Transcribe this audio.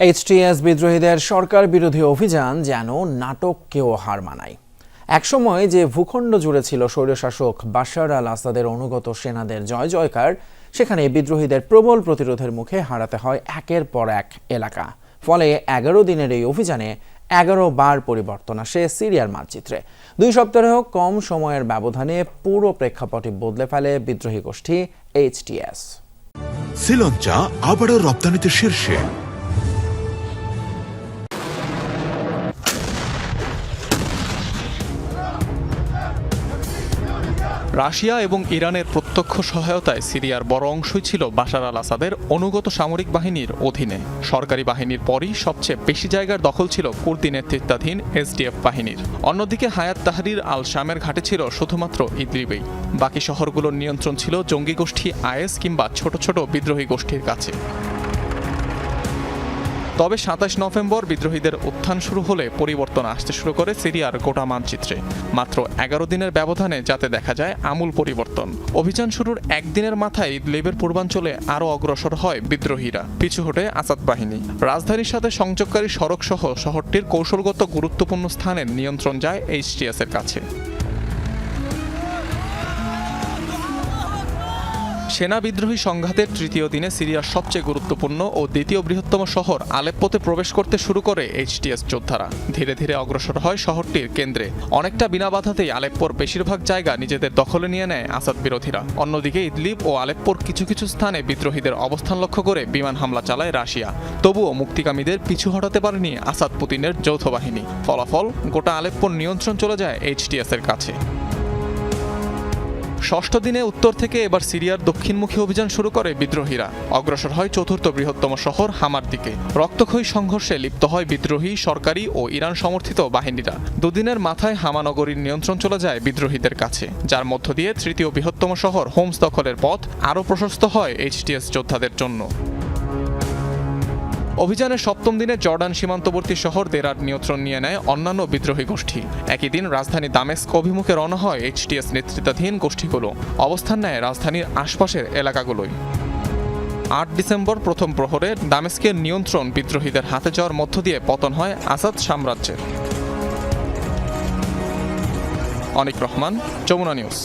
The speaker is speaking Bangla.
এইচটিএস বিদ্রোহীদের সরকার বিরোধী অভিযান যেন নাটককেও হার মানায়। একসময় যে ভূখণ্ড জুড়ে ছিল স্বৈরশাসক বাশার আল আসাদের অনুগত সেনাদের জয় জয়কার, সেখানে বিদ্রোহীদের প্রবল প্রতিরোধের মুখে হারাতে হয় একের পর এক এলাকা। ফলে এগারো দিনের এই অভিযানে এগারো বার পরিবর্তন আসে সিরিয়ার মানচিত্রে। দুই সপ্তাহেও কম সময়ের ব্যবধানে পুরো প্রেক্ষাপটে বদলে ফেলে বিদ্রোহী গোষ্ঠী এইচটিএস। শ্রীলঙ্কা আবারও রপ্তানিতে শীর্ষে। রাশিয়া এবং ইরানের প্রত্যক্ষ সহায়তায় সিরিয়ার বড় অংশই ছিল বাশার আল আসাদের অনুগত সামরিক বাহিনীর অধীনে। সরকারি বাহিনীর পরই সবচেয়ে বেশি জায়গার দখল ছিল কুর্দি নেতৃত্বাধীন এসডিএফ বাহিনীর। অন্যদিকে হায়াত তাহরির আল শামের ঘাটে ছিল শুধুমাত্র ইদলিবেই বাকি শহরগুলোর নিয়ন্ত্রণ ছিল জঙ্গি গোষ্ঠী আইএস কিংবা ছোট ছোট বিদ্রোহী গোষ্ঠীর কাছে। তবে সাতাশ নভেম্বর বিদ্রোহীদের উত্থান শুরু হলে পরিবর্তন আসতে শুরু করে সিরিয়ার গোটা মানচিত্রে। মাত্র এগারো দিনের ব্যবধানে যাতে দেখা যায় আমূল পরিবর্তন। অভিযান শুরুর একদিনের মাথায় ইদলিবের পূর্বাঞ্চলে আরও অগ্রসর হয় বিদ্রোহীরা। পিছু হটে আসাদ বাহিনী। রাজধানীর সাথে সংযোগকারী সড়ক সহ শহরটির কৌশলগত গুরুত্বপূর্ণ স্থানের নিয়ন্ত্রণ যায় এইচটিএস এর কাছে। সেনা বিদ্রোহী সংঘাতের তৃতীয় দিনে সিরিয়ার সবচেয়ে গুরুত্বপূর্ণ ও দ্বিতীয় বৃহত্তম শহর আলেপ্পোতে প্রবেশ করতে শুরু করে এইচটিএস যোদ্ধারা। ধীরে ধীরে অগ্রসর হয় শহরটির কেন্দ্রে। অনেকটা বিনা বাধাতেই আলেপ্পোর বেশিরভাগ জায়গা নিজেদের দখলে নিয়ে নেয় আসাদ বিরোধীরা। অন্যদিকে ইদলিব ও আলেপ্পোর কিছু কিছু স্থানে বিদ্রোহীদের অবস্থান লক্ষ্য করে বিমান হামলা চালায় রাশিয়া। তবুও মুক্তিকামীদের পিছু হটাতে পারেনি আসাদ পুতিনের যৌথ বাহিনী। ফলাফল, গোটা আলেপ্পোর নিয়ন্ত্রণ চলে যায় এইচটিএস এর কাছে। ষষ্ঠ দিনে উত্তর থেকে এবার সিরিয়ার দক্ষিণমুখী অভিযান শুরু করে বিদ্রোহীরা। অগ্রসর হয় চতুর্থ বৃহত্তম শহর হামার দিকে। রক্তক্ষয়ী সংঘর্ষে লিপ্ত হয় বিদ্রোহী, সরকারি ও ইরান সমর্থিত বাহিনীরা। দুদিনের মাথায় হামানগরীর নিয়ন্ত্রণ চলে যায় বিদ্রোহীদের কাছে। যার মধ্য দিয়ে তৃতীয় বৃহত্তম শহর হোমস দখলের পথ আরও প্রশস্ত হয় এইচটিএস যোদ্ধাদের জন্য। অভিযানের সপ্তম দিনে জর্ডান সীমান্তবর্তী শহর দেরার নিয়ন্ত্রণ নিয়ে নেয় অন্যান্য বিদ্রোহী গোষ্ঠী। একই দিন রাজধানী দামেস্ক অভিমুখে রওনা হয় এইচটিএস নেতৃত্বাধীন গোষ্ঠীগুলো। অবস্থান নেয় রাজধানীর আশপাশের এলাকাগুলোয় আট ডিসেম্বর প্রথম প্রহরে দামেস্কের নিয়ন্ত্রণ বিদ্রোহীদের হাতে যাওয়ার মধ্য দিয়ে পতন হয় আসাদ সাম্রাজ্যের। অনিক রহমান, যমুনা নিউজ।